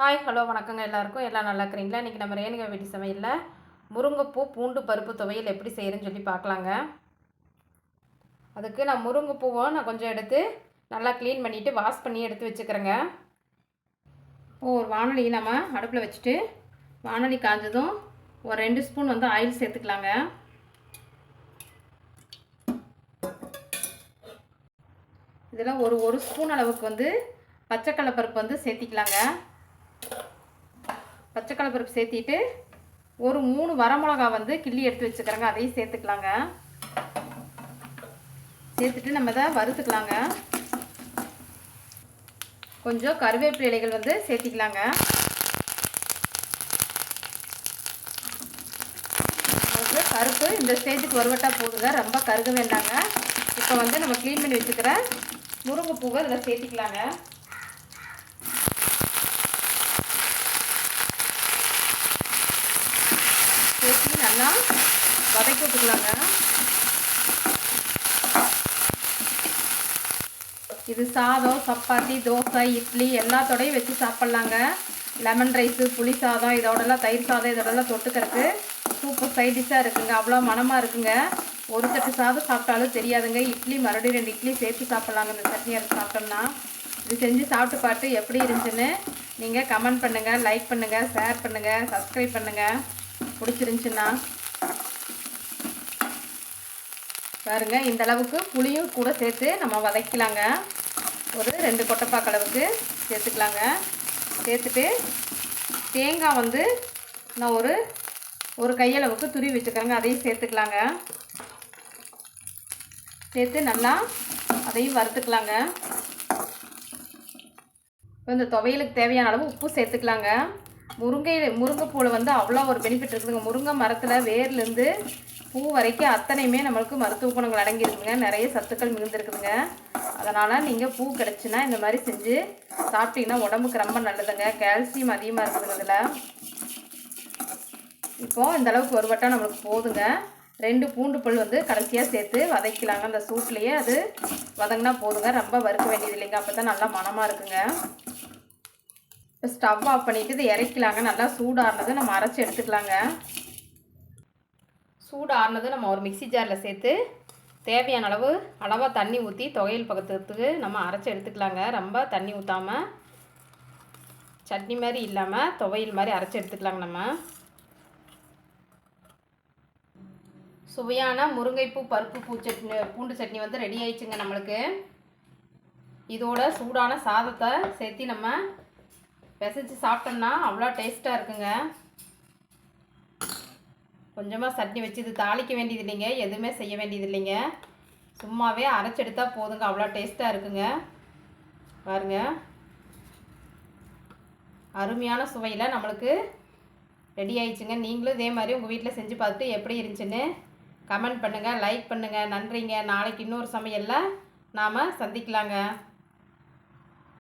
Hi hello வணக்கங்க எல்லாருக்கும். எல்லாம் நல்லா இருக்கிறீங்களா? இன்றைக்கி நம்ம ரேணுகா வீட்டு சமையலில் முருங்கைப்பூ பூண்டு பருப்பு துவையல் எப்படி செய்கிறேன்னு சொல்லி பார்க்கலாங்க. அதுக்கு நான் முருங்கைப்பூவை நான் கொஞ்சம் எடுத்து நல்லா க்ளீன் பண்ணிவிட்டு வாஷ் பண்ணி எடுத்து வச்சுக்கிறேங்க. இப்போது ஒரு வானொலி நம்ம அடுப்பில் வச்சுட்டு வானொலி காஞ்சதும் ஒரு ரெண்டு ஸ்பூன் வந்து ஆயில் சேர்த்துக்கலாங்க. இதில் ஒரு ஒரு ஸ்பூன் அளவுக்கு வந்து பச்சைக்கடலை பருப்பு வந்து சேர்த்திக்கலாங்க. பச்சை கலப்பருப்பு சேர்த்திட்டு ஒரு மூணு வரமிளகா வந்து கிள்ளி எடுத்து வச்சுக்கிறேங்க. அதையும் சேர்த்துக்கலாங்க. சேர்த்துட்டு நம்ம இதை வறுத்துக்கலாங்க. கொஞ்சம் கருவேப்பிலை இலைகள் வந்து சேர்த்திக்கலாங்க. நமக்கு பருப்பு இந்த ஸ்டேஜுக்கு வருவட்டா போதுங்க. ரொம்ப கருக வேண்டாங்க. இப்போ வந்து நம்ம க்ளீன் பண்ணி வச்சுக்கிற முருங்கைப்பூவை இதில் சேர்த்திக்கலாங்க சேர்த்து நல்லா வதக்கி விட்டுக்கலாங்க. இது சாதம் சப்பாத்தி தோசை இட்லி எல்லாத்தோடையும் வச்சு சாப்பிட்லாங்க. லெமன் ரைஸு புளி சாதம் இதோடலாம் தயிர் சாதம் இதோடலாம் தொட்டுக்கிறதுக்கு சூப்பர் சைடிஷாக இருக்குங்க. அவ்வளோ மனமாக இருக்குங்க. ஒரு தட்டு சாதம் சாப்பிட்டாலும் தெரியாதுங்க. இட்லி மறுபடியும் ரெண்டு இட்லி சேர்த்து சாப்பிட்லாங்க. இந்த சட்னி அரைச்சி சாப்பிட்டோம்னா. இது செஞ்சு சாப்பிட்டு பார்த்து எப்படி இருந்துச்சுன்னு நீங்கள் கமெண்ட் பண்ணுங்கள் லைக் பண்ணுங்கள் ஷேர் பண்ணுங்கள் சப்ஸ்கிரைப் பண்ணுங்கள் பிடிச்சிருந்துச்சுன்னா. பாருங்க இந்த அளவுக்கு புளியும் கூட சேர்த்து நம்ம வதக்கலாங்க ஒரு ரெண்டு கொட்டைப்பாக்கு அளவுக்கு சேர்த்துக்கலாங்க. சேர்த்துட்டு தேங்காய் வந்து நான் ஒரு ஒரு கையளவுக்கு துருவி வச்சுக்கிறேங்க. அதையும் சேர்த்துக்கலாங்க. சேர்த்து நல்லா அதையும் வறுத்துக்கலாங்க. இப்போ இந்த துவையலுக்கு தேவையான அளவு உப்பு சேர்த்துக்கலாங்க. முருங்கை முருங்கைப்பூவில் வந்து அவ்வளோ ஒரு பெனிஃபிட் இருக்குதுங்க. முருங்கை மரத்தில் வேர்லேருந்து பூ வரைக்கும் அத்தனையுமே நம்மளுக்கு மருத்துவ குணங்கள் அடங்கியிருக்குங்க. நிறைய சத்துக்கள் மிகுந்திருக்குதுங்க. அதனால் நீங்கள் பூ கிடச்சின்னா இந்த மாதிரி செஞ்சு சாப்பிட்டிங்கன்னா உடம்புக்கு ரொம்ப நல்லதுங்க. கால்சியம் அதிகமாக இருக்குதுங்க இதில். இப்போது இந்த அளவுக்கு ஒரு வட்டம் நம்மளுக்கு போதுங்க. ரெண்டு பூண்டு பல் வந்து கடைசியாக சேர்த்து வதக்கலாங்க. அந்த சூட்லேயே அது வதங்கினா போதுங்க. ரொம்ப வறுக்க வேண்டியது இல்லைங்க. அப்போ தான் நல்லா மனமாக இருக்குங்க. இப்போ ஸ்டவ் ஆஃப் பண்ணிவிட்டு இதை இறக்கலாங்க. நல்லா சூடானது நம்ம அரைச்சி எடுத்துக்கலாங்க. சூடானது நம்ம ஒரு மிக்சி ஜாரில் சேர்த்து தேவையான அளவு அளவாக தண்ணி ஊற்றி துவையல் பக்கத்துக்கு நம்ம அரைச்சி எடுத்துக்கலாங்க. ரொம்ப தண்ணி ஊற்றாமல் சட்னி மாதிரி இல்லாமல் துவையல் மாதிரி அரைச்சி எடுத்துக்கலாங்க நம்ம. சுவையான முருங்கைப்பூ பருப்பு பூ சட்னி பூண்டு சட்னி வந்து ரெடி ஆயிடுச்சுங்க நம்மளுக்கு. இதோட சூடான சாதத்தை சேர்த்து நம்ம பிசைச்சி சாப்பிட்டோம்னா அவ்வளோ டேஸ்ட்டாக இருக்குங்க. கொஞ்சமாக சட்னி வச்சு இது தாளிக்க வேண்டியது இல்லைங்க எதுவுமே செய்ய வேண்டியது இல்லைங்க சும்மாவே அரைச்செடுத்தால் போதுங்க. அவ்வளோ டேஸ்ட்டாக இருக்குங்க. பாருங்க. அருமையான சுவையில் நம்மளுக்கு ரெடி ஆயிடுச்சுங்க. நீங்களும் இதே மாதிரி உங்கள் வீட்டில் செஞ்சு பார்த்துட்டு எப்படி இருந்துச்சுன்னு கமெண்ட் பண்ணுங்கள் லைக் பண்ணுங்கள் நன்றிங்க. நாளைக்கு இன்னொரு சமையலில் நாம் சந்திக்கலாங்க.